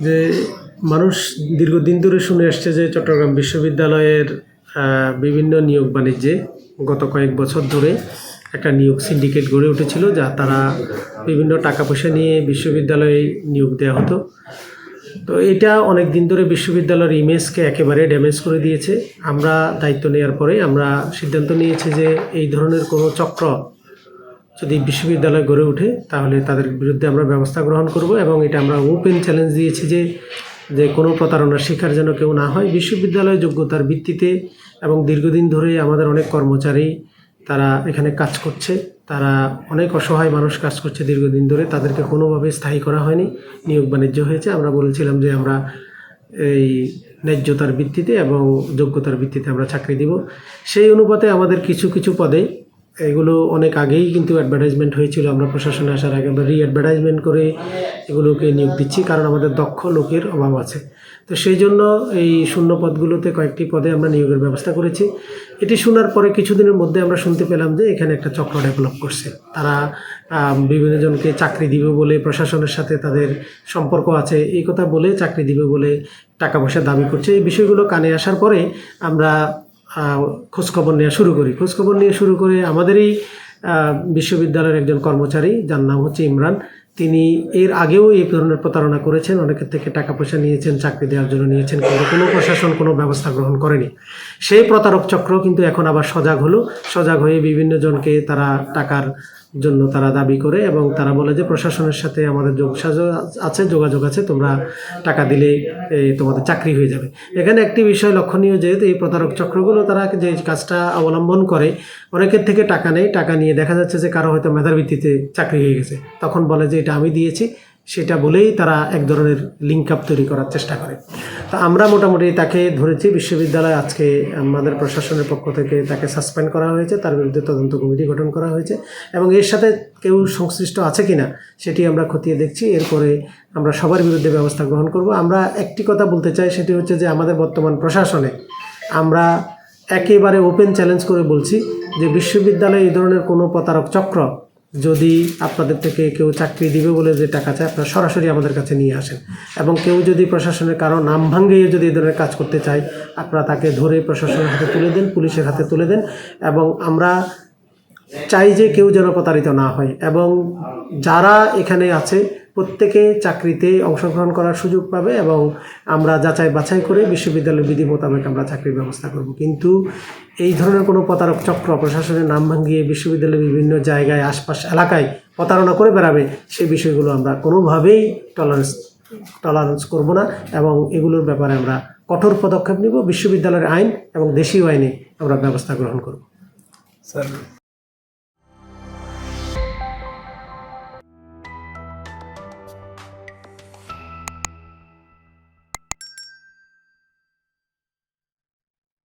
যে মানুষ দীর্ঘদিন ধরে শুনে আসছে যে চট্টগ্রাম বিশ্ববিদ্যালয়ের বিভিন্ন নিয়োগ বাণিজ্যে গত কয়েক বছর ধরে একটা নিয়োগ সিন্ডিকেট গড়ে উঠেছিল যা তারা বিভিন্ন টাকা পয়সা নিয়ে বিশ্ববিদ্যালয়ে নিয়োগ দেওয়া হতো। তো এটা অনেক দিন ধরে বিশ্ববিদ্যালয়ের ইমেজকে একেবারে ড্যামেজ করে দিয়েছে। আমরা দায়িত্ব নেওয়ার পরে আমরা সিদ্ধান্ত নিয়েছি যে এই ধরনের কোনো চক্র যদি বিশ্ববিদ্যালয় গড়ে ওঠে, তাহলে তাদের বিরুদ্ধে আমরা ব্যবস্থা গ্রহণ করব এবং এটা আমরা ওপেন চ্যালেঞ্জ দিয়েছি যে যে কোনো প্রতারণার শিকার যেন কেউ না হয়। বিশ্ববিদ্যালয় যোগ্যতার ভিত্তিতে এবং দীর্ঘদিন ধরে আমাদের অনেক কর্মচারী তারা এখানে কাজ করছে। তারা অনেক অসহায় মানুষ কাজ করছে দীর্ঘদিন ধরে। তাদেরকে কোনোভাবে স্থায়ী করা হয়নি। নিয়োগ বাণিজ্য হয়েছে। আমরা বলেছিলাম যে আমরা এই ন্যায্যতার ভিত্তিতে এবং যোগ্যতার ভিত্তিতে আমরা চাকরি দিব। সেই অনুপাতে আমাদের কিছু কিছু পদে এগুলো অনেক আগেই কিন্তু অ্যাডভার্টাইজমেন্ট হয়েছিল। আমরা প্রশাসনে আসার আগে আমরা রি অ্যাডভার্টাইজমেন্ট করে এগুলোকে নিয়োগ দিচ্ছি, কারণ আমাদের দক্ষ লোকের অভাব আছে। তো সেই জন্য এই শূন্য পদগুলোতে কয়েকটি পদে আমরা নিয়োগের ব্যবস্থা করেছি। এটি শোনার পরে কিছুদিনের মধ্যে আমরা শুনতে পেলাম যে এখানে একটা চক্র ডেভেলপ করছে। তারা বিভিন্ন জনকে চাকরি দিবে বলে প্রশাসনের সাথে তাদের সম্পর্ক আছে। এই কথা বলে চাকরি দিবে বলে টাকা পয়সা দাবি করছে। এই বিষয়গুলো কানে আসার পরে আমরা খোঁজখবর নেওয়া শুরু করি। খোঁজখবর নিয়ে শুরু করে আমাদেরই বিশ্ববিদ্যালয়ের একজন কর্মচারী, যার নাম হচ্ছে ইমরান, তিনি এর আগেও এই ধরনের প্রতারণা করেছেন, অনেকের থেকে টাকা পয়সা নিয়েছেন, চাকরি দেওয়ার জন্য নিয়েছেন, কিন্তু কোনো প্রশাসন কোনো ব্যবস্থা গ্রহণ করেনি। সেই প্রতারক চক্র কিন্তু এখন আবার সজাগ হলো। সজাগ হয়ে বিভিন্ন জনকে তারা টাকার জন্য তারা দাবি করে এবং তারা বলে যে প্রশাসনের সাথে আমাদের যোগ আছে, যোগাযোগ আছে, তোমরা টাকা দিলে এই তোমাদের চাকরি হয়ে যাবে। এখানে একটি বিষয় লক্ষণীয় যে এই প্রতারক চক্রগুলো তারা যে কাজটা অবলম্বন করে, অনেকের থেকে টাকা নেয় টাকা নিয়ে দেখা যাচ্ছে যে কারও হয়তো মেধার ভিত্তিতে চাকরি হয়ে গেছে। তখন বলে যে এটা আমি দিয়েছি সেটা বলেই তারা এক ধরনের লিঙ্ক আপ তৈরি করার চেষ্টা করে। তো আমরা মোটামুটি তাকে ধরেছি, বিশ্ববিদ্যালয় আজকে আমাদের প্রশাসনের পক্ষ থেকে তাকে সাসপেন্ড করা হয়েছে, তার বিরুদ্ধে তদন্ত কমিটি গঠন করা হয়েছে এবং এর সাথে কেউ সংশ্লিষ্ট আছে কিনা সেটি আমরা খতিয়ে দেখছি। এরপরে আমরা সবার বিরুদ্ধে ব্যবস্থা গ্রহণ করব। আমরা একটি কথা বলতে চাই, সেটি হচ্ছে যে আমাদের বর্তমান প্রশাসনে আমরা একেবারে ওপেন চ্যালেঞ্জ করে বলছি যে বিশ্ববিদ্যালয়ে এই ধরনের কোনো প্রতারক চক্র যদি আপনাদের থেকে কেউ চাকরি দিবে বলে যে টাকা চায়, আপনারা সরাসরি আমাদের কাছে নিয়ে আসেন। এবং কেউ যদি প্রশাসনের কারও নাম ভাঙ্গিয়ে যদি এই ধরনের কাজ করতে চায়, আপনারা তাকে ধরে প্রশাসনের হাতে তুলে দেন, পুলিশের হাতে তুলে দেন এবং আমরা চাই যে কেউ যেন প্রতারিত না হয়। এবং যারা এখানে আছে প্রত্যেকে চাকরিতে অংশগ্রহণ করার সুযোগ পাবে এবং আমরা যাচাই বাছাই করে বিশ্ববিদ্যালয়ের বিধি মোতাবেক আমরা চাকরির ব্যবস্থা করব। কিন্তু এই ধরনের কোনো প্রতারক চক্র প্রশাসনের নাম ভাঙিয়ে বিশ্ববিদ্যালয়ের বিভিন্ন জায়গায়, আশপাশ এলাকায় প্রতারণা করে বেড়াবে, সেই বিষয়গুলো আমরা কোনোভাবেই টলারেন্স টলারেন্স করব না এবং এগুলোর ব্যাপারে আমরা কঠোর পদক্ষেপ নিব। বিশ্ববিদ্যালয়ের আইন এবং দেশীয় আইনে আমরা ব্যবস্থা গ্রহণ করব। স্যার